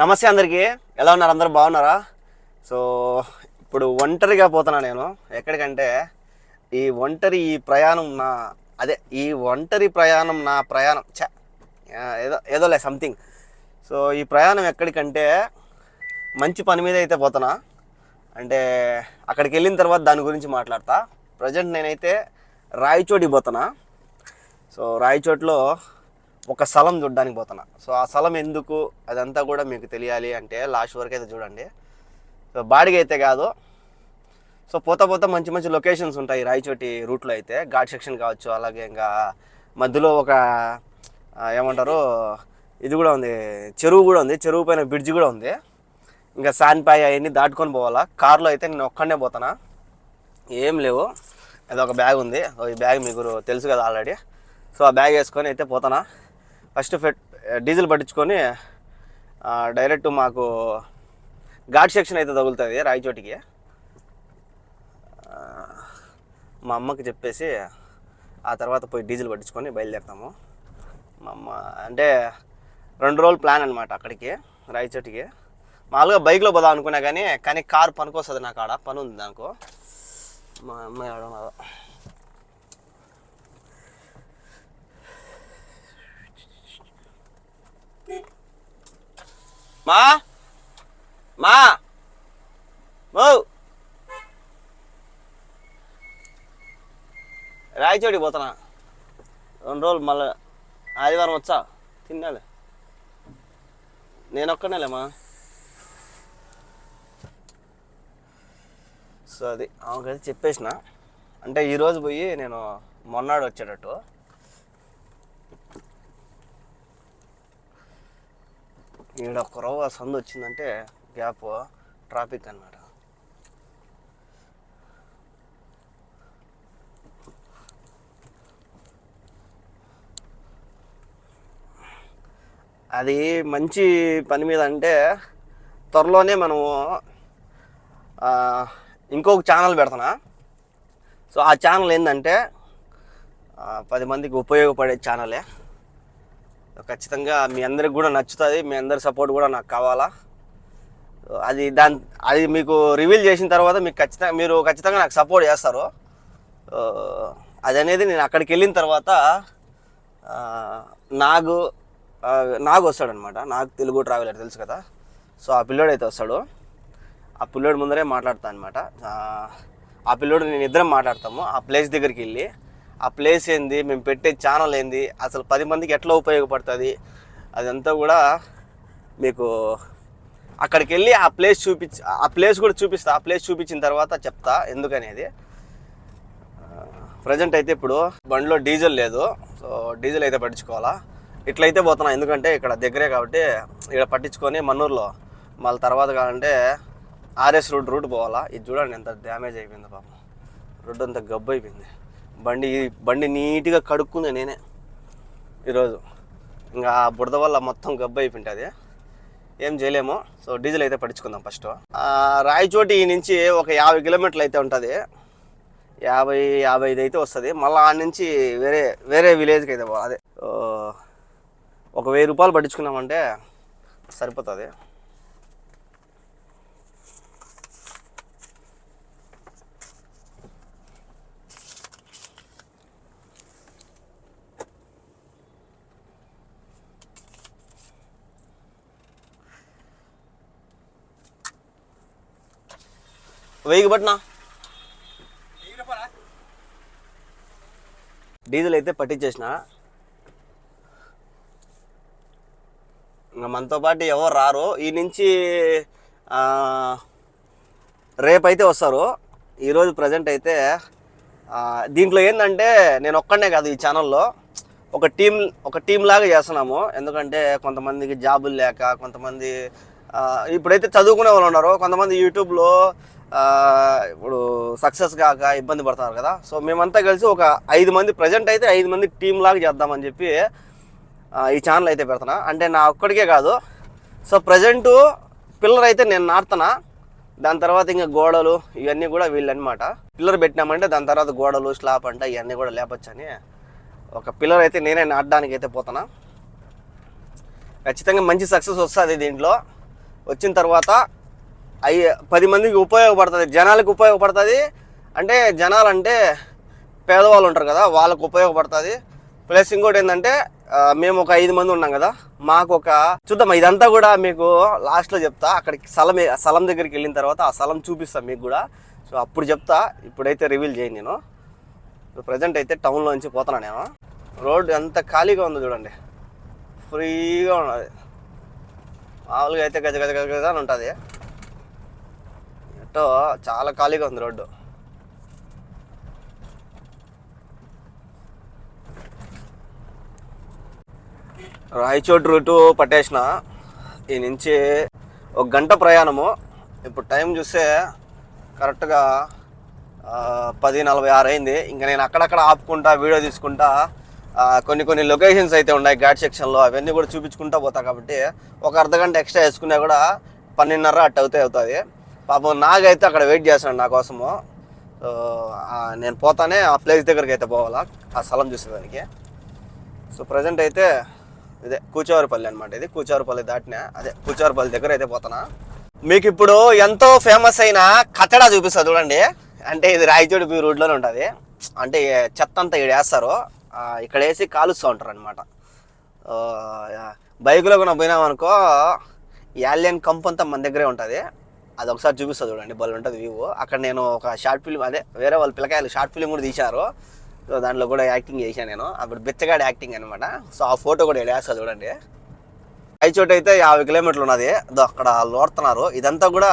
నమస్తే అందరికీ. ఎలా ఉన్నారు? అందరూ బాగున్నారా? సో ఇప్పుడు ఒంటరిగా పోతున్నా నేను. ఎక్కడికంటే ఈ ఒంటరి ఈ ప్రయాణం నా అదే ఈ ఒంటరి ప్రయాణం నా ప్రయాణం. చ ఏదో ఏదోలే సంథింగ్ సో ఈ ప్రయాణం ఎక్కడికంటే మంచి పని మీద అయితే పోతున్నా. అంటే అక్కడికి వెళ్ళిన తర్వాత దాని గురించి మాట్లాడతా. ప్రజెంట్ నేనైతే రాయచోటికి పోతున్నా. సో రాయచోట్లో ఒక స్థలం చూడడానికి పోతున్నా. సో ఆ స్థలం ఎందుకు? అదంతా కూడా మీకు తెలియాలి అంటే లాస్ట్ వరకు అయితే చూడండి. సో బాడిగ అయితే కాదు. సో పోతా పోతా మంచి మంచి లొకేషన్స్ ఉంటాయి రాయచోటి రూట్లో అయితే. ఘాట్ సెక్షన్ కావచ్చు అలాగే ఇంకా మధ్యలో ఒక ఏమంటారు? ఇది కూడా ఉంది. చెరువు కూడా ఉంది. చెరువు పైన బ్రిడ్జ్ కూడా ఉంది. ఇంకా శాన్పాయ్ అవన్నీ దాటుకొని పోవాలా. కార్లో అయితే నేను ఒక్కడనే పోతానా ఏం లేవు. అది ఒక బ్యాగ్ ఉంది. ఈ బ్యాగ్ మీకు తెలుసు కదా ఆల్రెడీ. సో ఆ బ్యాగ్ వేసుకొని అయితే పోతానా ఫస్ట్ ఫెట్ డీజిల్ పట్టించుకొని డైరెక్ట్ మాకు ఘాట్ సెక్షన్ అయితే తగులుతుంది రాయచోటికి. మా అమ్మకి చెప్పేసి ఆ తర్వాత పోయి డీజిల్ పట్టించుకొని బయలుదేరుతాము. మా అమ్మ అంటే రెండు రోజులు ప్లాన్ అనమాట అక్కడికి రాయచోటికి. మామూలుగా బైక్లో పోదాం అనుకున్నా కానీ కానీ కార్ పనికొస్తుంది నాకు ఆడ పని ఉంది నాకు మా అమ్మాయి ఆడ మా? మా? మో? రాయచోటికి పోతున్నా. రెండు రోజులు మళ్ళీ ఆదివారం వచ్చా. తిన్నాలే. నేను ఒక్కనేలేమా సో అది ఆమెకైతే చెప్పేసిన. అంటే ఈరోజు పోయి నేను మొన్నాడు వచ్చేటట్టు. ఈడ ఒక రవ్వ సందు వచ్చిందంటే గ్యాప్ ట్రాఫిక్ అన్నమాట. అది మంచి పని మీద అంటే త్వరలోనే మనము ఇంకొక ఛానల్ పెడుతున్నా సో ఆ ఛానల్ ఏంటంటే పది మందికి ఉపయోగపడే ఛానలే ఖచ్చితంగా మీ అందరికి కూడా నచ్చుతుంది మీ అందరి సపోర్ట్ కూడా నాకు కావాలా. అది దాని అది మీకు రివీల్ చేసిన తర్వాత మీకు ఖచ్చితంగా మీరు ఖచ్చితంగా నాకు సపోర్ట్ చేస్తారు. అది అనేది నేను అక్కడికి వెళ్ళిన తర్వాత ఆ, నాగు నాగు వస్తాడనమాట నాకు తెలుగు ట్రావెలర్ తెలుసు కదా. సో ఆ పిల్లోడు అయితే వస్తాడు. ఆ పిల్లోడు ముందరే మాట్లాడతాను అనమాట ఆ పిల్లోడు నేను ఇద్దరం మాట్లాడతాము. ఆ ప్లేస్ దగ్గరికి వెళ్ళి ఆ ప్లేస్ ఏంది మేము పెట్టే ఛానల్ ఏంది అసలు పది మందికి ఎట్లా ఉపయోగపడుతుంది అదంతా కూడా మీకు అక్కడికి వెళ్ళి ఆ ప్లేస్ చూపించి ఆ ప్లేస్ కూడా చూపిస్తా ఆ ప్లేస్ చూపించిన తర్వాత చెప్తా ఎందుకనేది. ప్రజెంట్ అయితే ఇప్పుడు బండిలో డీజిల్ లేదు సో డీజిల్ అయితే పట్టించుకోవాలా. ఇట్లయితే పోతున్నా ఎందుకంటే ఇక్కడ దగ్గరే కాబట్టి ఇక్కడ పట్టించుకొని మన్నూరులో మళ్ళీ తర్వాత కావాలంటే ఆర్ఎస్ రోడ్ రూట్ పోవాలా. ఇది చూడండి ఎంత డ్యామేజ్ అయిపోయింది పాపం. రోడ్డు అంత గబ్బు అయిపోయింది. బండి బండి నీట్గా కడుక్కుంది నేనే. ఈరోజు. ఇంకా ఆ బురద వల్ల మొత్తం గబ్బు అయిపోయింటుంది ఏం చేయలేము. సో డీజిల్ అయితే పట్టించుకుందాం ఫస్ట్. రాయచోటి నుంచి ఒక యాభై కిలోమీటర్లు అయితే ఉంటుంది. యాభై యాభై ఐదు అయితే వస్తుంది. మళ్ళీ ఆడ నుంచి వేరే వేరే విలేజ్కి అయితే పో- అదే. ఒక వెయ్యి రూపాయలు పట్టించుకున్నామంటే సరిపోతుంది. వెయ్యి పట్టినా? డీజిల్ అయితే పట్టించేసిన. ఇంకా మనతో పాటు ఎవరు రారు. ఈ నుంచి రేపైతే వస్తారు. ఈరోజు ప్రజెంట్ అయితే దీంట్లో ఏంటంటే నేను ఒక్కడనే కాదు ఈ ఛానల్లో ఒక టీం ఒక టీం లాగా చేస్తున్నాము. ఎందుకంటే కొంతమందికి జాబులు లేక కొంతమంది ఇప్పుడైతే చదువుకునే వాళ్ళు ఉన్నారు. కొంతమంది యూట్యూబ్లో ఇప్పుడు సక్సెస్ కాక ఇబ్బంది పడుతున్నారు కదా. సో మేమంతా కలిసి ఒక ఐదు మంది ప్రజెంట్ అయితే ఐదు మంది టీం లాగా చేద్దామని చెప్పి ఈ ఛానల్ అయితే పెడుతున్నా. అంటే నా ఒక్కడికే కాదు. సో ప్రజెంటు పిల్లర్ అయితే నేను నాడుతున్నా దాని తర్వాత ఇంకా గోడలు ఇవన్నీ కూడా వీళ్ళనమాట పిల్లర్ పెట్టినామంటే దాని తర్వాత గోడలు స్లాబ్ అంట ఇవన్నీ కూడా లేపొచ్చని ఒక పిల్లర్ అయితే నేనే నాటడానికి అయితే పోతున్నా. ఖచ్చితంగా మంచి సక్సెస్ వస్తుంది దీంట్లో. వచ్చిన తర్వాత అయ్యి పది మందికి ఉపయోగపడుతుంది జనాలకు ఉపయోగపడుతుంది. అంటే జనాలు అంటే పేదవాళ్ళు ఉంటారు కదా వాళ్ళకు ఉపయోగపడుతుంది. ప్లస్ ఇంకోటి ఏంటంటే మేము ఒక ఐదు మంది ఉన్నాం కదా మాకు ఒక చూద్దాం ఇదంతా కూడా మీకు లాస్ట్లో చెప్తా. అక్కడికి స్థలం స్థలం దగ్గరికి వెళ్ళిన తర్వాత ఆ స్థలం చూపిస్తాను మీకు కూడా. సో అప్పుడు చెప్తా ఇప్పుడైతే రివీల్ చేయను నేను. ప్రజెంట్ అయితే టౌన్లో నుంచి పోతున్నా నేను. రోడ్ ఎంత ఖాళీగా ఉందో చూడండి. ఫ్రీగా ఉన్నది. మామూలుగా అయితే గజ గజ గజ గజ అని ఉంటుంది. ఎట్టో చాలా ఖాళీగా ఉంది రోడ్డు. రాయచోటి రూటు పట్టేసిన. ఈ నుంచి ఒక గంట ప్రయాణము. ఇప్పుడు టైం చూస్తే కరెక్ట్గా పది నలభై ఆరు అయింది. ఇంకా నేను అక్కడక్కడ ఆపుకుంటా వీడియో తీసుకుంటా. కొన్ని కొన్ని లొకేషన్స్ అయితే ఉన్నాయి ఘాట్ సెక్షన్లో. అవన్నీ కూడా చూపించుకుంటా పోతా కాబట్టి ఒక అర్ధ గంట ఎక్స్ట్రా వేసుకున్నా కూడా పన్నెండున్నర అట్ అవుతాయి అవుతుంది పాపం నాగైతే అక్కడ వెయిట్ చేస్తాడు నా కోసము. నేను పోతానే ఆ ప్లేస్ దగ్గరికి అయితే పోవాలా ఆ స్థలం చూసేదానికి. సో ప్రజెంట్ అయితే ఇదే కూచవారిపల్లి అనమాట ఇది. కూచారుపల్లి దాటినా అదే కూచారుపల్లి దగ్గర అయితే పోతానా. మీకు ఇప్పుడు ఎంతో ఫేమస్ అయిన కట్టడా చూపిస్తా చూడండి. అంటే ఇది రాయచోటి బీ రోడ్లోనే ఉంటుంది. అంటే చెత్త అంతా ఇక్కడ వేస్తారు. ఇక్కడ వేసి కాలుస్తూ ఉంటారు అనమాట బైక్లో కూడా పోయినామనుకో యాలియన్ కంప్ అంతా మన దగ్గరే ఉంటుంది. అది ఒకసారి చూపిస్తా చూడండి బల్ ఉంటుంది వ్యూ అక్కడ నేను ఒక షార్ట్ ఫిల్మ్ అదే వేరే వాళ్ళ పిల్లకాయలు షార్ట్ ఫిల్మ్ కూడా తీశారు. సో దాంట్లో కూడా యాక్టింగ్ చేశాను నేను. అప్పుడు బిచ్చగాడి యాక్టింగ్ అనమాట సో ఆ ఫోటో కూడా వేస్తా చూడండి. చోటు అయితే యాభై కిలోమీటర్లు ఉన్నది. అక్కడ లోడుతున్నారు ఇదంతా కూడా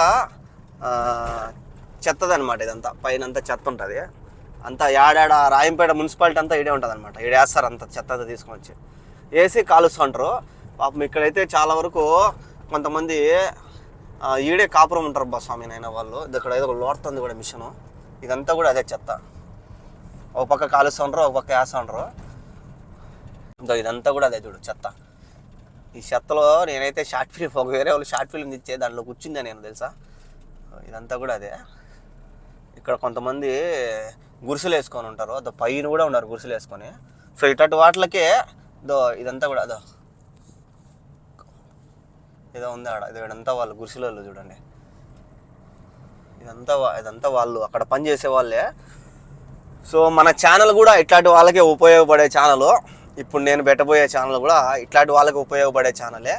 చెత్తదనమాట ఇదంతా. పైన అంతా చెత్త ఉంటుంది. అంతా ఏడాడ రాయంపేట మున్సిపాలిటీ అంతా ఇడే ఉంటుంది అనమాట ఇడేస్తారు అంత చెత్త అంతా తీసుకొని వచ్చి. వేసి కాలుస్తుంటారు. పాపం ఇక్కడైతే చాలా వరకు కొంతమంది ఈడే కాపురం ఉంటారు బా స్వామి నాయన వాళ్ళు. ఇక్కడ ఏదో లోడుతుంది కూడా మిషను. ఇదంతా కూడా అదే చెత్త. ఒక పక్క కాలుస్తుంటారు ఒక పక్క వేస్తుంటారు ఇంకా ఇదంతా కూడా అదే చూడు చెత్త. ఈ చెత్తలో నేనైతే షార్ట్ ఫిల్మ్ ఒక వేరే వాళ్ళు షార్ట్ ఫిల్మ్ ఇచ్చే దాంట్లో కూర్చుందా నేను తెలుసా? ఇదంతా కూడా అదే. ఇక్కడ కొంతమంది గురుసులు వేసుకొని ఉంటారు. అదో పైన కూడా ఉన్నారు గురుసులు వేసుకొని. సో ఇట్లాంటి వాటిలకే దో ఇదంతా కూడా అదో ఏదో ఉంది ఆడ. ఇది ఇదంతా వాళ్ళు గురుసులలో చూడండి. ఇదంతా ఇదంతా వాళ్ళు అక్కడ పని చేసే వాళ్ళే. సో మన ఛానల్ కూడా ఇట్లాంటి వాళ్ళకే ఉపయోగపడే ఛానల్ ఇప్పుడు నేను పెట్టబోయే ఛానల్ కూడా ఇట్లాంటి వాళ్ళకి ఉపయోగపడే ఛానలే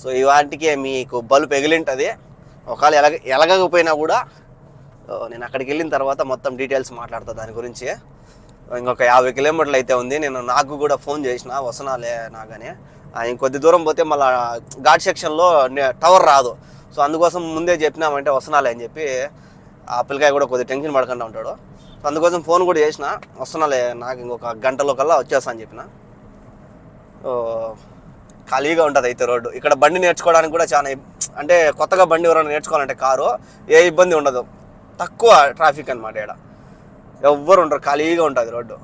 సో ఇవాటికే మీకు బల్బ్ ఎగిలింటుంది. ఒకవేళ ఎలగ ఎలగకపోయినా కూడా నేను అక్కడికి వెళ్ళిన తర్వాత మొత్తం డీటెయిల్స్ మాట్లాడతా దాని గురించి. ఇంకొక యాభై కిలోమీటర్లు అయితే ఉంది. నేను నాకు కూడా ఫోన్ చేసిన వసనాలే నాగానే. ఇంకొద్ది దూరం పోతే మళ్ళీ ఘాట్ సెక్షన్లో టవర్ రాదు. సో అందుకోసం ముందే చెప్పినామంటే వస్తున్నాలే అని చెప్పి ఆ పిల్లకాయ కూడా కొద్దిగా టెన్షన్ పడకుండా ఉంటాడు. సో అందుకోసం ఫోన్ కూడా చేసిన వస్తున్నాలే నాకు ఇంకొక గంటలో కల్లా వచ్చేస్తా అని చెప్పిన. ఖాళీగా ఉంటుంది అయితే రోడ్డు. ఇక్కడ బండి నేర్చుకోవడానికి కూడా చాలా అంటే కొత్తగా బండి ఎవరైనా నేర్చుకోవాలంటే కారు ఏ ఇబ్బంది ఉండదు. తక్కువ ట్రాఫిక్ అనమాట ఇక్కడ ఎవ్వరు ఉండరు ఖాళీగా ఉంటుంది రోడ్డు.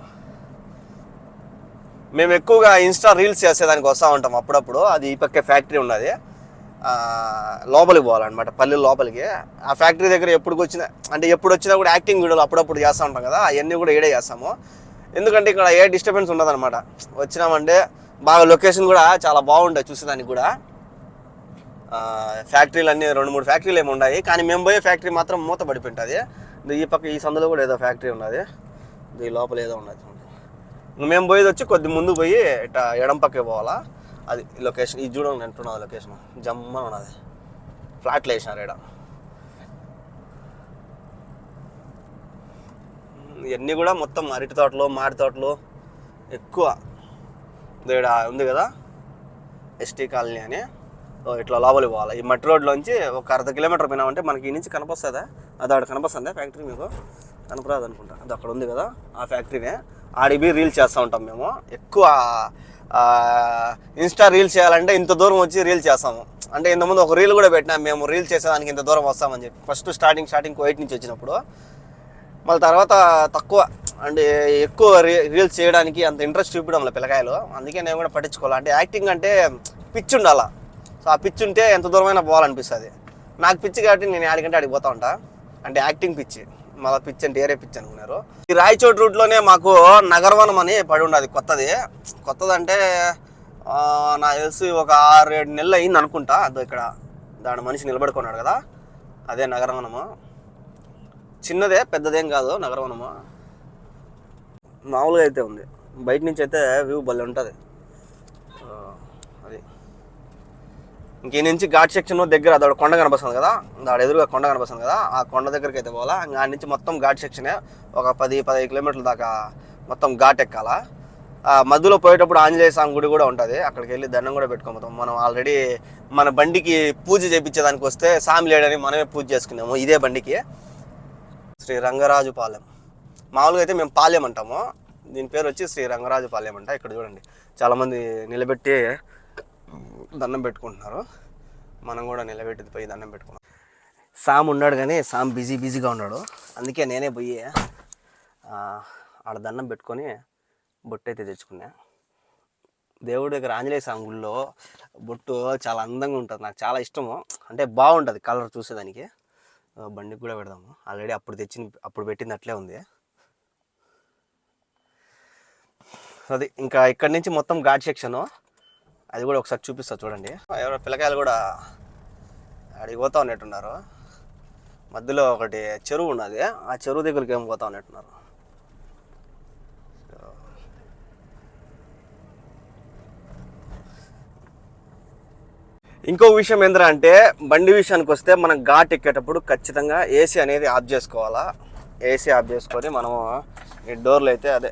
మేము ఎక్కువగా ఇన్స్టా రీల్స్ చేసేదానికి వస్తూ ఉంటాం అప్పుడప్పుడు. అది ఈ పక్కే ఫ్యాక్టరీ ఉన్నది. లోపలికి పోవాలన్నమాట పల్లె లోపలికి. ఆ ఫ్యాక్టరీ దగ్గర ఎప్పుడు వచ్చినా అంటే ఎప్పుడు వచ్చినా కూడా యాక్టింగ్ వీడియోలు అప్పుడప్పుడు చేస్తూ ఉంటాం కదా అవన్నీ కూడా ఏడే చేస్తాము. ఎందుకంటే ఇక్కడ ఏ డిస్టర్బెన్స్ ఉండదన్నమాట. వచ్చినామంటే బాగా లొకేషన్ కూడా చాలా బాగుంటుంది చూసేదానికి కూడా. ఫ్యాక్టరీలు అన్నీ రెండు మూడు ఫ్యాక్టరీలు ఏమి ఉన్నాయి. కానీ మేము పోయే ఫ్యాక్టరీ మాత్రం మూత పడిపోయింటుంది ఈ పక్క ఈ సందులో కూడా ఏదో ఫ్యాక్టరీ ఉన్నది. ఈ లోపల ఏదో ఉన్నది. మేము పోయేది వచ్చి కొద్ది ముందు పోయి ఇట్లా ఎడం పక్కకి పోవాలా? అది లొకేషన్ ఇది చూడండి అంటున్నది లొకేషన్ జమ్మని ఉన్నది. ఫ్లాట్లు వేసినారు ఇక్కడ ఇవన్నీ కూడా మొత్తం అరటి తోటలు మామిడి తోటలు ఎక్కువ. ఇక్కడ ఉంది కదా? ఎస్టీ కాలనీ అని. ఇట్లా లోపలికి పోవాలి. ఈ మట్టి రోడ్లోంచి ఒక అర్ధ కిలోమీటర్ పోయినామంటే మనకి ఈ నుంచి కనపస్తుందా? అది ఆడ కనపస్తుందా ఫ్యాక్టరీ మీకు? కనపరాదు అనుకుంటా అది అక్కడ ఉంది కదా? ఆ ఫ్యాక్టరీనే ఆడిబి రీల్ రీల్స్ చేస్తూ ఉంటాం మేము. ఎక్కువ ఇన్స్టా రీల్స్ చేయాలంటే ఇంత దూరం వచ్చి రీల్ చేస్తాము. అంటే ఇంతకుముందు ఒక రీల్ కూడా పెట్టినాం మేము రీల్ చేసేదానికి ఇంత దూరం వస్తామని చెప్పి. ఫస్ట్ స్టార్టింగ్ స్టార్టింగ్ కువైట్ నుంచి వచ్చినప్పుడు. మళ్ళీ తర్వాత తక్కువ అంటే ఎక్కువ రీ- రీల్స్ చేయడానికి అంత ఇంట్రెస్ట్ చూపించడం పిల్లకాయలు అందుకే నేను కూడా పట్టించుకోవాలి. అంటే యాక్టింగ్ అంటే పిచ్ ఉండాల. సో ఆ పిచ్ ఉంటే ఎంత దూరమైనా పోవాలనిపిస్తుంది. నాకు పిచ్చి కాబట్టి నేను ఆడికంటే ఆడికి పోతా ఉంటా. అంటే యాక్టింగ్ పిచ్చి మళ్ళీ పిచ్ అంటే ఏరే పిచ్ అనుకున్నారు. ఈ రాయచోటి రూట్లోనే మాకు నగరవనం అని పడి ఉండదు కొత్తది. కొత్తది అంటే నా తెలిసి ఒక ఆరు ఏడు నెలలు అయింది అనుకుంటా. అదో ఇక్కడ దాని మనిషి నిలబడుకున్నాడు కదా అదే నగరవనము. చిన్నదే పెద్దదేం కాదు నగరవనము. మామూలుగా అయితే ఉంది. బయట నుంచి అయితే వ్యూ భలే ఉంటుంది ఆ, అది ఇంక నుంచి ఘాట్ సెక్షన్ దగ్గర అదొక కొండ కనిపిస్తుంది కదా. దాని ఎదురుగా కొండ కనిపిస్తుంది కదా. ఆ కొండ దగ్గరికి అయితే పోవాలా. ఇంకా నుంచి మొత్తం ఘాట్ సెక్షనే ఒక పది పదిహేను కిలోమీటర్ల దాకా మొత్తం ఘాట్ ఎక్కాలా. ఆ మధ్యలో పోయేటప్పుడు ఆంజనేయ స్వామి గుడి కూడా ఉంటుంది. అక్కడికి వెళ్ళి దండం కూడా పెట్టుకోబోతాం మనం ఆల్రెడీ మన బండికి పూజ చేయించేదానికి వస్తే స్వామి లేడని మనమే పూజ చేసుకున్నాము. ఇదే బండికి. శ్రీ రంగరాజు పాలెం. మామూలుగా అయితే మేము పాలెం అంటాము. దీని పేరు వచ్చి శ్రీ రంగరాజు పాలెం అంట. ఇక్కడ చూడండి. చాలామంది నిలబెట్టి దండం పెట్టుకుంటున్నారు. మనం కూడా నిలబెట్టి పోయి దండం పెట్టుకున్నాం సామ్ ఉన్నాడు కానీ సామ్ బిజీ బిజీగా ఉన్నాడు. అందుకే నేనే పోయి ఆడ దండం పెట్టుకొని బొట్టు అయితే తెచ్చుకున్నా. దేవుడి దగ్గర ఆంజనేయ స్వామి గుళ్ళో బొట్టు చాలా అందంగా ఉంటుంది. నాకు చాలా ఇష్టము. అంటే బాగుంటుంది కలర్ చూసేదానికి. బండికి కూడా పెడదాము. ఆల్రెడీ అప్పుడు తెచ్చిన అప్పుడు పెట్టింది అట్లే ఉంది. అది ఇంకా ఇక్కడి నుంచి మొత్తం ఘాట్ సెక్షను అది కూడా ఒకసారి చూపిస్తా చూడండి. ఎవరో పిల్లకాయలు కూడా అడిగి పోతా ఉన్నట్టున్నారు. మధ్యలో ఒకటి చెరువు ఉన్నది. ఆ చెరువు దగ్గరికి ఏం పోతా ఉన్నట్టున్నారు. ఇంకో విషయం ఏంద్రా అంటే బండి విషయానికి వస్తే మనం ఘాట్ ఎక్కేటప్పుడు ఖచ్చితంగా ఏసీ అనేది ఆఫ్ చేసుకోవాలా? ఏసీ ఆఫ్ చేసుకొని మనము ఈ డోర్లు అయితే అదే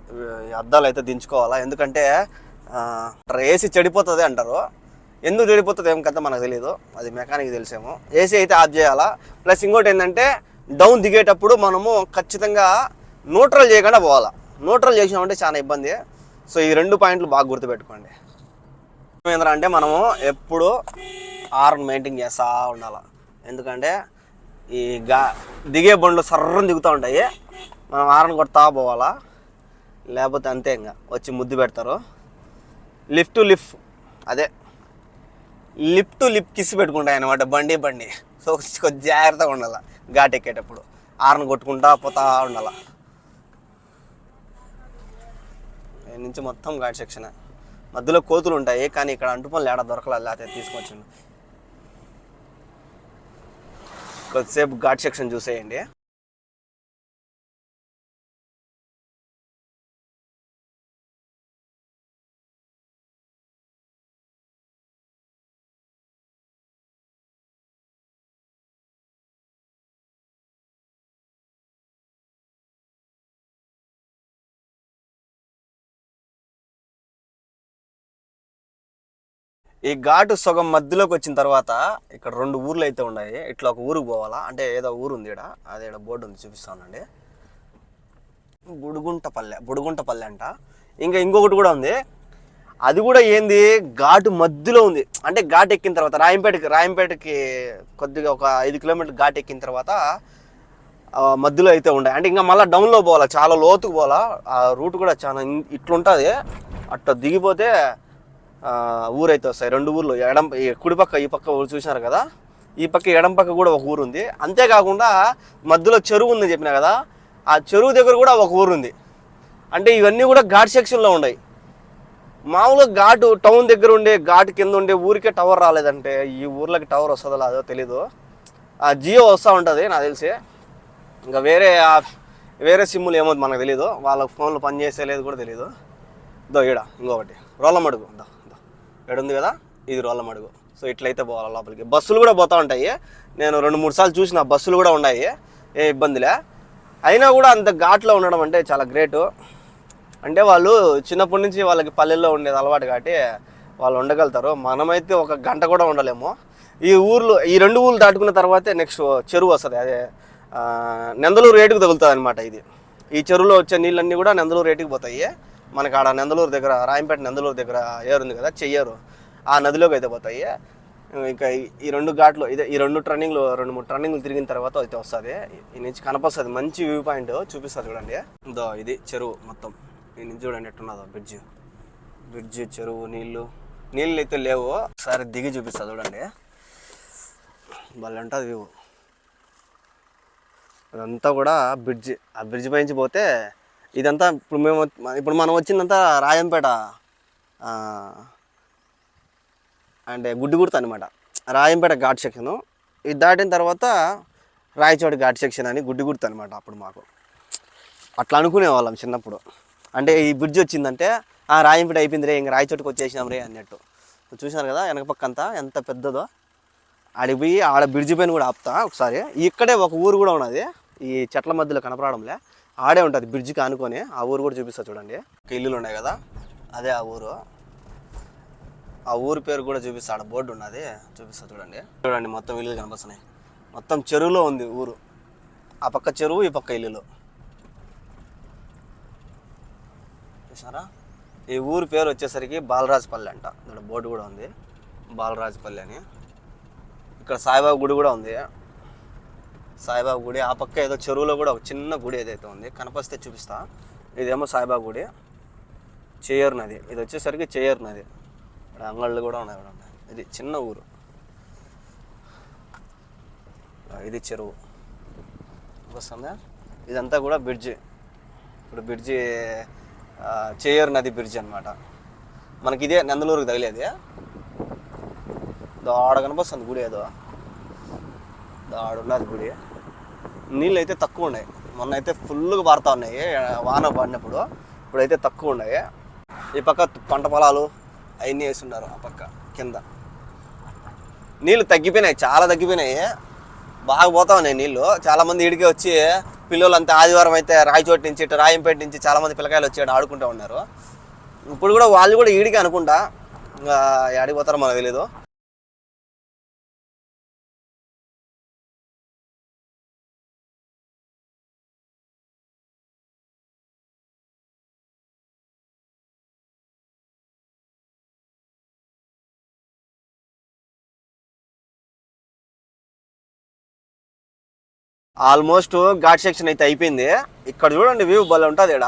అద్దాలు అయితే దించుకోవాలా? ఎందుకంటే ఏసీ చెడిపోతుంది అంటారు. ఎందుకు చెడిపోతుంది ఏం కథ మనకు తెలియదు అది మెకానిక్ తెలిసేమో. ఏసీ అయితే ఆఫ్ చేయాలా? ప్లస్ ఇంకోటి ఏంటంటే డౌన్ దిగేటప్పుడు మనము ఖచ్చితంగా న్యూట్రల్ చేయకుండా పోవాలా. న్యూట్రల్ చేసినామంటే చాలా ఇబ్బంది. సో ఈ రెండు పాయింట్లు బాగా గుర్తుపెట్టుకోండి. ఏంద్ర అంటే మనము ఎప్పుడు హార్న్ మెయింటైన్ చేస్తూ ఉండాలి. ఎందుకంటే ఈ గా దిగే బండ్లు సర్రం దిగుతూ ఉంటాయి. మనం హార్న్ కొడతా పోవాలా. లేకపోతే అంతే ఇంకా. వచ్చి ముద్దు పెడతారు. Lift to lift. అదే. లిప్ టు లిప్ కిస్ పెట్టుకుంటాయి అనమాట బండి బండి. సో కొంచెం జాగ్రత్తగా ఉండాలి. ఘాట్ ఎక్కేటప్పుడు. ఆర్న్ కొట్టుకుంటా పోతా ఉండాలి. నుంచి మొత్తం ఘాట్ సెక్షన్. మధ్యలో కోతులు ఉంటాయి కానీ ఇక్కడ అంటుపనులు ఏడ దొరకలేదు లేకపోతే తీసుకొచ్చిండు. కొద్దిసేపు ఘాట్ సెక్షన్ చూసేయండి. ఈ ఘాటు సగం మధ్యలోకి వచ్చిన తర్వాత ఇక్కడ రెండు ఊర్లు అయితే ఉన్నాయి. ఇట్లా ఒక ఊరికి పోవాలా? అంటే ఏదో ఊరు ఉంది ఇక్కడ అదే బోర్డు ఉంది చూపిస్తానండి. బుడుగుంటపల్లె బుడుగుంటపల్లె అంట. ఇంకా ఇంకొకటి కూడా ఉంది. అది కూడా ఏంది? ఘాటు మధ్యలో ఉంది. అంటే ఘాట్ ఎక్కిన తర్వాత రాయంపేటకి రాయంపేటకి కొద్దిగా ఒక ఐదు కిలోమీటర్ ఘాట్ ఎక్కిన తర్వాత మధ్యలో అయితే ఉండే అంటే ఇంకా మళ్ళీ డౌన్లో పోవాలా? చాలా లోతుకు పోవాలా? ఆ రూట్ కూడా చాలా ఇట్లుంటుంది. అట్లా దిగిపోతే ఊరైతే వస్తాయి. రెండు ఊర్లు. ఎడం ఈ కుడి పక్క ఈ పక్క ఊరు చూసినారు కదా? ఈ పక్క ఎడం పక్క కూడా ఒక ఊరు ఉంది. అంతేకాకుండా మధ్యలో చెరువు ఉందని చెప్పిన కదా ఆ చెరువు దగ్గర కూడా ఒక ఊరు ఉంది. అంటే ఇవన్నీ కూడా ఘాట్ సెక్షన్లో ఉన్నాయి. మామూలుగా ఘాటు టౌన్ దగ్గర ఉండే ఘాటు కింద ఉండే ఊరికే టవర్ రాలేదంటే ఈ ఊర్లోకి టవర్ వస్తుందో లేదో తెలీదు. ఆ జియో వస్తూ ఉంటుంది నాకు తెలిసి. ఇంకా వేరే వేరే సిమ్ములు ఏమో మనకు తెలియదు వాళ్ళ ఫోన్లు పనిచేసే లేదు కూడా తెలియదు దో ఈడ ఇంకొకటి. రోల మడుగు ఉంది కదా? ఇది రోళ్ళమడుగు సో ఇట్లయితే పోవాలి లోపలికి. బస్సులు కూడా పోతూ ఉంటాయి. నేను రెండు మూడు సార్లు చూసిన బస్సులు కూడా ఉన్నాయి. ఏ ఇబ్బందిలే. అయినా కూడా అంత ఘాట్లో ఉండడం అంటే చాలా గ్రేటు. అంటే వాళ్ళు చిన్నప్పటి నుంచి వాళ్ళకి పల్లెల్లో ఉండేది అలవాటు కాబట్టి వాళ్ళు ఉండగలుగుతారు. మనమైతే ఒక గంట కూడా ఉండలేము. ఈ ఊర్లో ఈ రెండు ఊర్లు దాటుకున్న తర్వాతే నెక్స్ట్ చెరువు వస్తుంది. అదే నెందలూరు రేటుకు తగులుతుంది అనమాట ఇది. ఈ చెరువులో వచ్చే నీళ్ళన్నీ కూడా నెందలూరు రేటుకి పోతాయి. మనకి ఆడ నందలూరు దగ్గర రాయంపేట నెందలూరు దగ్గర ఏరు ఉంది కదా చెయ్యరు. ఆ నదిలోకి అయితే పోతాయి. ఇంకా ఈ- ఈ రెండు ఘాట్లు ఇదే ఈ రెండు టర్నింగ్లు రెండు మూడు టర్నింగ్లు తిరిగిన తర్వాత అయితే వస్తుంది. ఈ నుంచి కనపస్తుంది మంచి వ్యూ పాయింట్ చూపిస్తారు చూడండి. ఇదో ఇది చెరువు మొత్తం. ఈ నుంచి చూడండి ఎట్టున్నదో బ్రిడ్జ్. బ్రిడ్జ్ చెరువు నీళ్ళు. నీళ్ళు అయితే లేవు. సరే దిగి చూపిస్తా చూడండి. భలే ఉంటుంది వ్యూ. అదంతా కూడా బ్రిడ్జ్. ఆ బ్రిడ్జ్ పైనుంచి పోతే ఇదంతా ఇప్పుడు మేము ఇప్పుడు మనం వచ్చిందంతా రాయంపేట అంటే గుడ్డిగుర్త అనమాట రాయంపేట ఘాట్ సెక్షన్. ఇది దాటిన తర్వాత రాయచోటి ఘాట్ సెక్షన్ అని గుడ్డిగుర్త అనమాట అప్పుడు మాకు. అట్లా అనుకునే వాళ్ళం చిన్నప్పుడు. అంటే ఈ బ్రిడ్జ్ వచ్చిందంటే ఆ రాయంపేట అయిపోయింది రే ఇంక రాయచోటికి వచ్చేసినాం రే అన్నట్టు. చూసినారు కదా వెనక పక్క అంతా ఎంత పెద్దదో. ఆడికి పోయి ఆడ బ్రిడ్జ్ పైన కూడా ఆపుతా ఒకసారి. ఇక్కడే ఒక ఊరు కూడా ఉన్నది. ఈ చెట్ల మధ్యలో కనపడడంలే. ఆడే ఉంటుంది బ్రిడ్జ్కి ఆనుకొని. ఆ ఊరు కూడా చూపిస్తా చూడండి. ఒక ఇల్లులు ఉన్నాయి కదా అదే ఆ ఊరు. ఆ ఊరి పేరు కూడా చూపిస్తా ఆడ బోర్డు ఉన్నది చూపిస్తా చూడండి. చూడండి మొత్తం ఇల్లులు కనిపిస్తున్నాయి మొత్తం చెరువులో ఉంది ఊరు. ఆ పక్క చెరువు ఈ పక్క ఇల్లులు. చూసారా? ఈ ఊరి పేరు వచ్చేసరికి బాలరాజపల్లి అంట. ఇక్కడ బోర్డు కూడా ఉంది బాలరాజపల్లి అని. ఇక్కడ సాయిబాబా గుడి కూడా ఉంది. సాయిబాబా గుడి ఆ పక్క ఏదో చెరువులో కూడా ఒక చిన్న గుడి ఏదైతే ఉంది కనపస్తే చూపిస్తా. ఇదేమో సాయిబాబా గుడి. చేయర్ నది. ఇది వచ్చేసరికి చేయర్ నది. ఇక్కడ అంగళ్ళు కూడా ఉన్నాయి చూడండి ఇది చిన్న ఊరు. ఇది చెరువు. వస్తుందా? ఇదంతా కూడా బ్రిడ్జి. ఇప్పుడు బ్రిడ్జి చేయర్ నది బ్రిడ్జ్ అన్నమాట. మనకి ఇదే నందలూరుకి తగిలేది. దాడ కనిపిస్తుంది గుడి ఏదో. ఆడు ఉన్నది గుడి. నీళ్ళు అయితే తక్కువ ఉన్నాయి. మొన్న అయితే ఫుల్గా పారుతా ఉన్నాయి. వాన పడినప్పుడు ఇప్పుడైతే తక్కువ ఉన్నాయి. ఈ పక్క పంట పొలాలు అవన్నీ వేస్తున్నారు ఆ పక్క కింద. నీళ్ళు తగ్గిపోయినాయి. చాలా తగ్గిపోయినాయి. బాగా పోతా ఉన్నాయి నీళ్ళు. చాలా మంది ఇడికి వచ్చి పిల్లలంతా ఆదివారం అయితే రాయచోటి నుంచి ఇటు రాయంపేట నుంచి చాలామంది పిల్లకాయలు వచ్చి ఆడుకుంటూ ఉన్నారు. ఇప్పుడు కూడా వాళ్ళు కూడా ఈడికి అనుకుంటా. ఇంకా పోతారో మనకు తెలీదు. ఆల్మోస్ట్ ఘాట్ సెక్షన్ అయితే అయిపోయింది. ఇక్కడ చూడండి వ్యూ భలే ఉంటుంది ఇక్కడ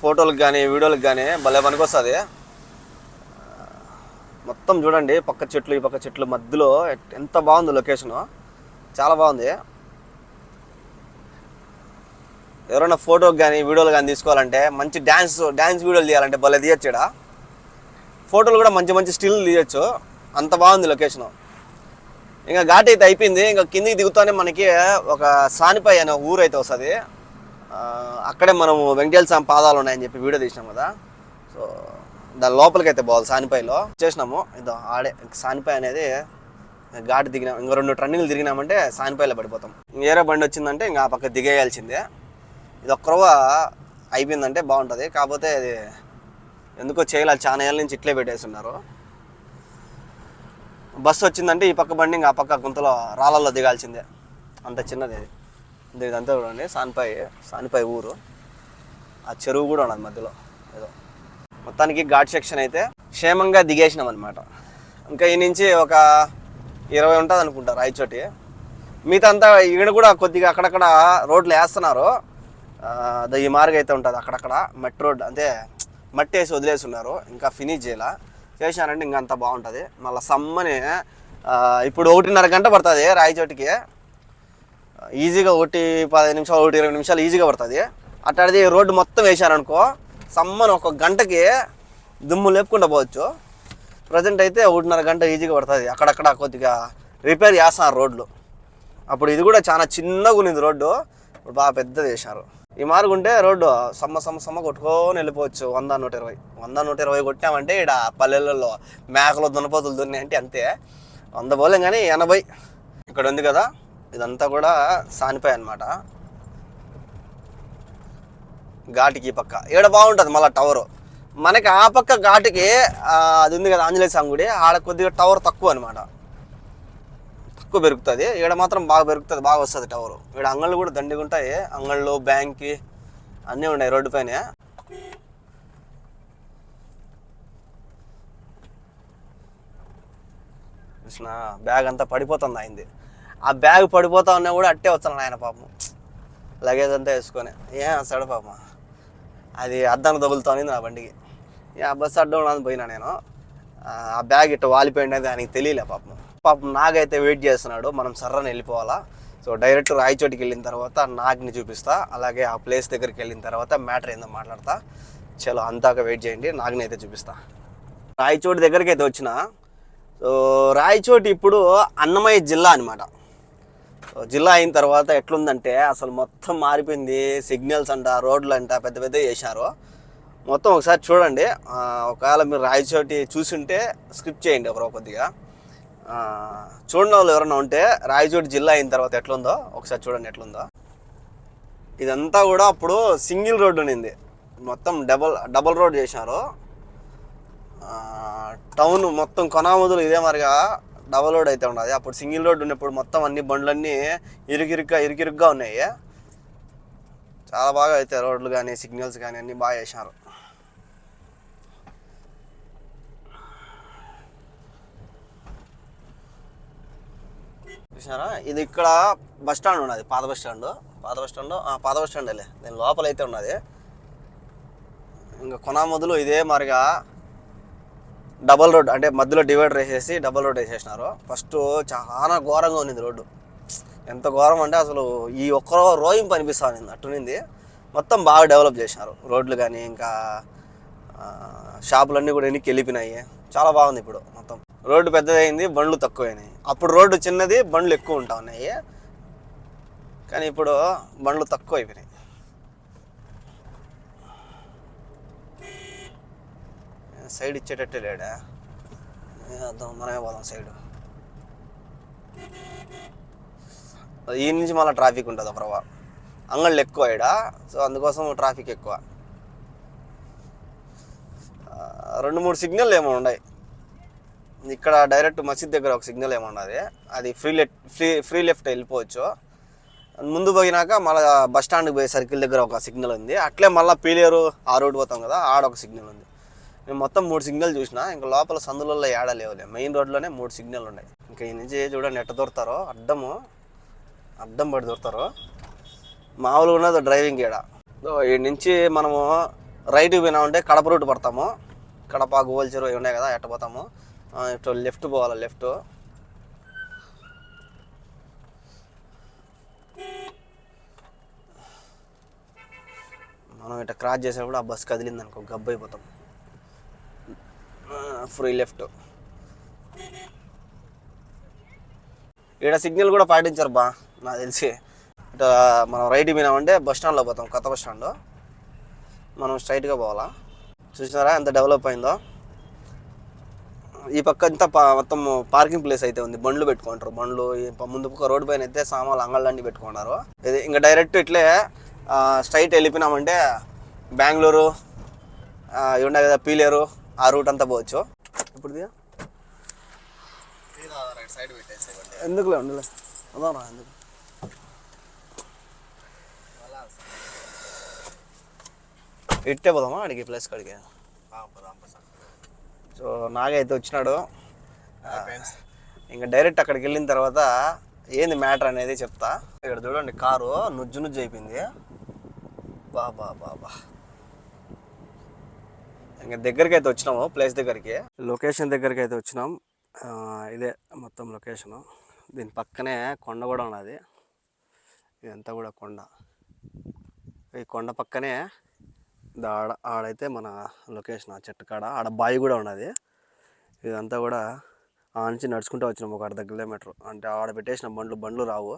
ఫోటోలకు కానీ వీడియోలకు కానీ భలే పనికొస్తుంది. మొత్తం చూడండి పక్క చెట్లు ఈ పక్క చెట్లు మధ్యలో ఎంత బాగుంది లొకేషన్. చాలా బాగుంది. ఎవరైనా ఫోటోకి కానీ వీడియోలు కానీ తీసుకోవాలంటే మంచి డ్యాన్స్ డ్యాన్స్ వీడియోలు తీయాలంటే భలే తీయచ్చు ఇక్కడ ఫోటోలు కూడా మంచి మంచి స్టిల్ తీయచ్చు. అంత బాగుంది లొకేషన్. ఇంకా ఘాట్ అయితే అయిపోయింది. ఇంకా కిందికి దిగుతానే మనకి ఒక సానిపై అనే ఊరు అయితే వస్తుంది. అక్కడే మనము వెంకటేశ్వర స్వామి పాదాలు ఉన్నాయని చెప్పి వీడియో తీసినాం కదా. సో దాని లోపలికి అయితే పోవాలి సానిపైలో. చేసినాము. ఇదో ఆడే సానిపై అనేది ఘాట్ దిగినాం. ఇంకా రెండు ట్రన్నింగ్లు తిరిగినామంటే సానిపైలో పడిపోతాం. ఏరే బండి వచ్చిందంటే ఇంకా ఆ పక్క దిగేయాల్సిందే. ఇది ఒక్కరవ అయిపోయిందంటే బాగుంటుంది. కాకపోతే ఇది ఎందుకో చేయలేదు చాలా ఏళ్ళ నుంచి ఇట్లే పెట్టేస్తున్నారు. బస్సు వచ్చిందంటే ఈ పక్క బండి ఇంకా ఆ పక్క గుంతలో రాళ్ళల్లో దిగాల్సిందే. అంత చిన్నది ఇది ఇదంతా చూడండి సానిపై సానిపై ఊరు. ఆ చెరువు కూడా ఉన్నది మధ్యలో ఏదో. మొత్తానికి ఘాట్ సెక్షన్ అయితే క్షేమంగా దిగేసినాం అనమాట ఇంకా ఈ నుంచి ఒక ఇరవై ఉంటుంది అనుకుంటా రాయచోటి. మిగతా అంతా ఈడ కూడా కొద్దిగా అక్కడక్కడ రోడ్లు వేస్తున్నారు. ఈ మార్గం అయితే ఉంటుంది అక్కడక్కడ. మట్టి రోడ్ అంటే మట్టి వేసి వదిలేసి ఉన్నారు. ఇంకా ఫినిష్ చేయాల. చేశానంటే ఇంకా అంత బాగుంటుంది. మళ్ళీ సమ్మని ఇప్పుడు ఒకటిన్నర గంట పడుతుంది రాయచోటికి. ఈజీగా ఒకటి పదిహేను నిమిషాలు ఒకటి ఇరవై నిమిషాలు ఈజీగా పడుతుంది. అట్లాంటిది రోడ్డు మొత్తం వేశారనుకో సమ్మని ఒక గంటకి దుమ్ము లేపుకుంటూ పోవచ్చు. ప్రజెంట్ అయితే ఒకటిన్నర గంట ఈజీగా పడుతుంది. అక్కడక్కడ కొద్దిగా రిపేర్ చేస్తున్నారు రోడ్లు. అప్పుడు ఇది కూడా చాలా చిన్నగా ఉంది రోడ్డు. ఇప్పుడు బాగా పెద్దది వేశారు. ఈ మార్గం ఉంటే రోడ్డు సమ్మ సమ్మ సమ్మ కొట్టుకొని వెళ్ళిపోవచ్చు. వంద నూట ఇరవై. వంద నూట ఇరవై కొట్టామంటే ఇక్కడ పల్లెలలో మేకలు దున్నపోతులు దున్నాయి అంటే అంతే. వంద పోలేం కానీ ఎనభై. ఇక్కడ ఉంది కదా ఇదంతా కూడా సానిపాయి అనమాట ఘాటికి ఈ పక్క. ఈడ బాగుంటుంది మళ్ళీ టవరు. మనకి ఆ పక్క ఘాటికి అది ఉంది కదా ఆంజనేయ స్వామి గుడి ఆడ కొద్దిగా టవర్ తక్కువ అనమాట తక్కువ పెరుగుతుంది. ఈడ మాత్రం బాగా పెరుగుతుంది బాగా వస్తుంది టవర్ ఈడ అంగళ్ళు కూడా దండిగా ఉంటాయి. అంగళ్ళు బ్యాంక్కి అన్నీ ఉన్నాయి రోడ్డు పైన. కృష్ణ బ్యాగ్ అంతా పడిపోతుంది అయింది. ఆ బ్యాగ్ పడిపోతా ఉన్నా కూడా అట్టే వచ్చాను ఆయన పాపం. లగేజ్ అంతా వేసుకొని. ఏం వస్తాడు పాపం? అది అద్దానికి తగులుతుంది నా బండికి. ఆ బస్సు అడ్డం పోయినా నేను. ఆ, బ్యాగ్ ఇట్లా వాలిపోయింది దానికి తెలియలే పాపం. పాపం నాగైతే వెయిట్ చేస్తున్నాడు. మనం సర్రని వెళ్ళిపోవాలా? సో డైరెక్ట్ రాయచోటికి వెళ్ళిన తర్వాత నాగ్ని చూపిస్తా. అలాగే ఆ ప్లేస్ దగ్గరికి వెళ్ళిన తర్వాత మ్యాటర్ ఏందో మాట్లాడతా. చలో అంతాక వెయిట్ చేయండి. నాగ్ని అయితే చూపిస్తా. రాయచోటి దగ్గరికి అయితే వచ్చిన. సో రాయచోటి ఇప్పుడు అన్నమయ్య జిల్లా అనమాట జిల్లా అయిన తర్వాత ఎట్లుందంటే అసలు మొత్తం మారిపోయింది. సిగ్నల్స్ అంట రోడ్లు అంట పెద్ద పెద్ద చేశారు. మొత్తం ఒకసారి చూడండి. ఒకవేళ మీరు రాయచోటి చూసుంటే స్కిప్ చేయండి ఒకరో కొద్దిగా. చూడని వాళ్ళు ఎవరైనా ఉంటే రాయచోటి జిల్లా అయిన తర్వాత ఎట్లుందో? ఒకసారి చూడండి ఎట్లుందో. ఇదంతా కూడా అప్పుడు సింగిల్ రోడ్డు ఉన్నింది. మొత్తం డబల్ డబల్ రోడ్ చేశారు టౌన్ మొత్తం కొనామదులు ఇదే మరిగా డబల్ రోడ్ అయితే ఉన్నది. అప్పుడు సింగిల్ రోడ్ ఉన్నప్పుడు మొత్తం అన్ని బండ్లన్నీ ఇరుకిరుగ్గా ఇరుకిరుగ్గా ఉన్నాయి. చాలా బాగా అయితే రోడ్లు కానీ సిగ్నల్స్ కానీ అన్నీ బాగా చేశారు చూసారా ఇది ఇక్కడ బస్ స్టాండ్ ఉన్నది పాత బస్ స్టాండ్. పాత బస్ స్టాండ్ పాత బస్ స్టాండ్ వెళ్ళే నేను లోపల అయితే ఉన్నది. ఇంకా కొనా మొదలు ఇదే మరిగా డబల్ రోడ్ అంటే మధ్యలో డివైడర్ వేసేసి డబల్ రోడ్ వేసేసినారు. ఫస్ట్ చాలా ఘోరంగా ఉన్నింది రోడ్డు. ఎంత ఘోరం అంటే అసలు ఈ ఒక్కరో రోయింపు అనిపిస్తా ఉంది అట్టునింది మొత్తం బాగా డెవలప్ చేసినారు. రోడ్లు కానీ ఇంకా షాపులన్నీ కూడా ఎన్నికి వెళ్ళిపోయినాయి. చాలా బాగుంది ఇప్పుడు మొత్తం. రోడ్డు పెద్దదైంది బండ్లు తక్కువైనాయి. అప్పుడు రోడ్డు చిన్నది బండ్లు ఎక్కువ ఉంటా ఉన్నాయి కానీ ఇప్పుడు బండ్లు తక్కువ అయిపోయినాయి. సైడ్ ఇచ్చేటట్టే లేడా? అర్థం మనమే పోదాం సైడు. ఈ నుంచి మళ్ళీ ట్రాఫిక్ ఉంటుంది ఒకరవ అంగళ్ళు ఎక్కువ ఇక్కడ సో అందుకోసం ట్రాఫిక్ ఎక్కువ. రెండు మూడు సిగ్నల్ ఏమో ఉన్నాయి. ఇక్కడ డైరెక్ట్ మసీద్ దగ్గర ఒక సిగ్నల్ ఏమన్నది? అది free left free free left వెళ్ళిపోవచ్చు. ముందు పోయినాక మళ్ళీ బస్ స్టాండ్కి పోయే సర్కిల్ దగ్గర ఒక సిగ్నల్ ఉంది. అట్లే మళ్ళీ పీలేరు ఆ రోడ్ పోతాం కదా ఆడ ఒక సిగ్నల్ ఉంది. నేను మొత్తం మూడు సిగ్నల్ చూసిన ఇంకా లోపల సందులలో ఏడ లేవులే. మెయిన్ రోడ్లోనే మూడు సిగ్నల్ ఉన్నాయి. ఇంకా ఈ నుంచి చూడండి ఎట్ట దొరుకుతారో. అడ్డము అడ్డం పడి దొరుకుతారు. మామూలుగా ఉన్నది డ్రైవింగ్ ఈడ ఈ నుంచి మనము రైట్కి పోయినామంటే కడప రూట్ పడతాము. కడప గోల్చెరు ఇవి ఉన్నాయి కదా ఎట్ట పోతాము. ఇటు లెఫ్ట్ పోవాలా లెఫ్ట్ మనం ఇట్లా క్రాస్ చేసేటప్పుడు ఆ బస్ కదిలింది అనుకో గబ్బు అయిపోతాం. ఫ్రీ లెఫ్ట్ ఇక్కడ సిగ్నల్ కూడా పాటించారు బా నాకు తెలిసి. ఇట్లా మనం రైట్ పోయినామంటే బస్ స్టాండ్లో పోతాం కొత్త బస్ స్టాండ్ మనం స్ట్రైట్గా పోవాలా. చూసినారా ఎంత డెవలప్ అయిందో? ఈ పక్క అంతా పా మొత్తం పార్కింగ్ ప్లేస్ అయితే ఉంది. బండ్లు పెట్టుకుంటారు. బండ్లు ముందు పక్క రోడ్డు పైన అయితే సామాన్లు అంగళ్ళన్నీ పెట్టుకున్నారు ఇది ఇంకా డైరెక్ట్ ఇట్లే స్ట్రైట్ వెళ్ళిపోయినామంటే బెంగళూరు ఇవి కదా పీలేరు ఆ రూట్ అంతా పోవచ్చు. ఇప్పుడు సైడ్ ఎందుకులే ఉండలే. అదా ఎందుకు? ఇట్టే పోదామా అడిగి ప్లేస్ అడిగా సో నాగైతే వచ్చినాడు. ఇంకా డైరెక్ట్ అక్కడికి వెళ్ళిన తర్వాత ఏంది మ్యాటర్ అనేది చెప్తా. ఇక్కడ చూడండి కారు నుజ్జు నుజ్జు అయిపోయింది. బా బా బా బా. ఇంకా దగ్గరికి అయితే వచ్చినాము ప్లేస్ దగ్గరికి. లొకేషన్ దగ్గరికి అయితే వచ్చినాం ఇదే మొత్తం లొకేషను. దీని పక్కనే కొండ కూడా ఉన్నది. ఇదంతా కూడా కొండ. ఈ కొండ పక్కనే ఆడ ఆడైతే మన లొకేషన్ ఆ చెట్టు కాడ ఆడ బావి కూడా ఉన్నది. ఇదంతా కూడా ఆ నుంచి నడుచుకుంటూ వచ్చినాం ఒక అర్ధ కిలోమీటర్. అంటే ఆడ పెట్టేసిన బండ్లు బండ్లు రావు.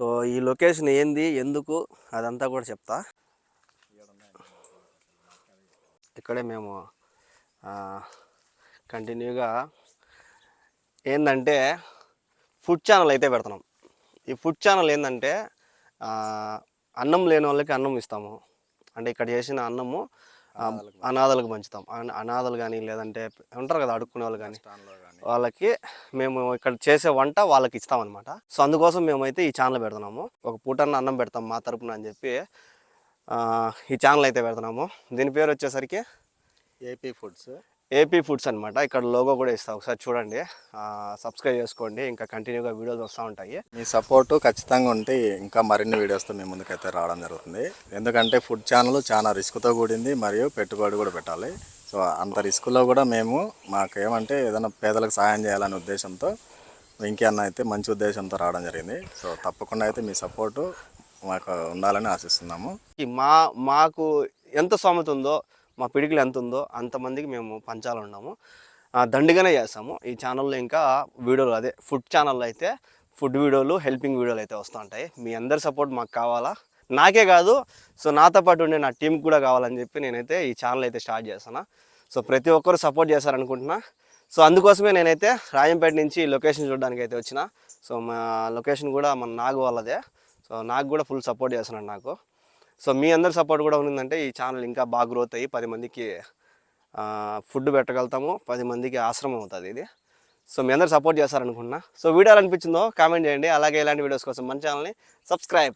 సో ఈ లొకేషన్ ఏంది ఎందుకు అదంతా కూడా చెప్తా. ఇక్కడే మేము కంటిన్యూగా ఏంటంటే ఫుడ్ ఛానల్ అయితే పెడుతున్నాం. ఈ ఫుడ్ ఛానల్ ఏంటంటే అన్నం లేని వాళ్ళకి అన్నం ఇస్తాము. అంటే ఇక్కడ చేసిన అన్నము అనాథలకు పంచుతాం అన- అనాథలు కానీ లేదంటే ఉంటారు కదా అడుక్కునే వాళ్ళు కానీ వాళ్ళకి మేము ఇక్కడ చేసే వంట వాళ్ళకి ఇస్తామన్నమాట. సో అందుకోసం మేమైతే ఈ ఛానల్ పెడుతున్నాము. ఒక పూటన్న అన్నం పెడతాం మా తరపున అని చెప్పి ఈ ఛానల్ అయితే పెడుతున్నాము. దీని పేరు వచ్చేసరికి ఏపీ ఫుడ్స్. ఏపీ ఫుడ్స్ అనమాట ఇక్కడ లోగో కూడా ఇస్తాం. ఒకసారి చూడండి. సబ్స్క్రైబ్ చేసుకోండి. ఇంకా కంటిన్యూగా వీడియోస్ వస్తూ ఉంటాయి. మీ సపోర్ట్ ఖచ్చితంగా ఉంటే ఇంకా మరిన్ని వీడియోస్తో మీ ముందుకైతే రావడం జరుగుతుంది. ఎందుకంటే ఫుడ్ ఛానల్ చాలా రిస్క్తో కూడింది మరియు పెట్టుబడి కూడా పెట్టాలి. సో అంత రిస్క్లో కూడా మేము మాకు ఏమంటే ఏదైనా పేదలకు సహాయం చేయాలనే ఉద్దేశంతో వెంకీ అన్న అయితే మంచి ఉద్దేశంతో రావడం జరిగింది. సో తప్పకుండా అయితే మీ సపోర్టు మాకు ఉండాలని ఆశిస్తున్నాము. మా మాకు ఎంత స్తోమత ఉందో మా పిడికిలు ఎంత ఉందో అంతమందికి మేము పంచాలన్నాము దండిగానే చేస్తాము. ఈ ఛానల్లో ఇంకా వీడియోలు అదే ఫుడ్ ఛానల్లో అయితే ఫుడ్ వీడియోలు హెల్పింగ్ వీడియోలు అయితే వస్తూ ఉంటాయి. మీ అందరి సపోర్ట్ మాకు కావాలా? నాకే కాదు. సో నాతో పాటు ఉండే నా టీంకి కూడా కావాలని చెప్పి నేనైతే ఈ ఛానల్ అయితే స్టార్ట్ చేస్తాను సో ప్రతి ఒక్కరు సపోర్ట్ చేస్తారనుకుంటున్నా. సో అందుకోసమే నేనైతే రాయంపేట నుంచి లొకేషన్ చూడడానికి అయితే వచ్చిన. సో మా లొకేషన్ కూడా మన నాగు వాళ్ళదే సో నాకు కూడా ఫుల్ సపోర్ట్ చేస్తున్నాడు నాకు. సో మీ అందరి సపోర్ట్ కూడా ఉందంటే ఈ ఛానల్ ఇంకా బాగా గ్రోత్ అయ్యి పది మందికి ఫుడ్ పెట్టగలుగుతాము పది మందికి ఆశ్రమం అవుతుంది ఇది. సో మీ అందరు సపోర్ట్ చేస్తారనుకుంటున్నా. సో వీడియో అనిపించిందో కామెంట్ చేయండి. అలాగే ఇలాంటి వీడియోస్ కోసం మన ఛానల్ని సబ్స్క్రైబ్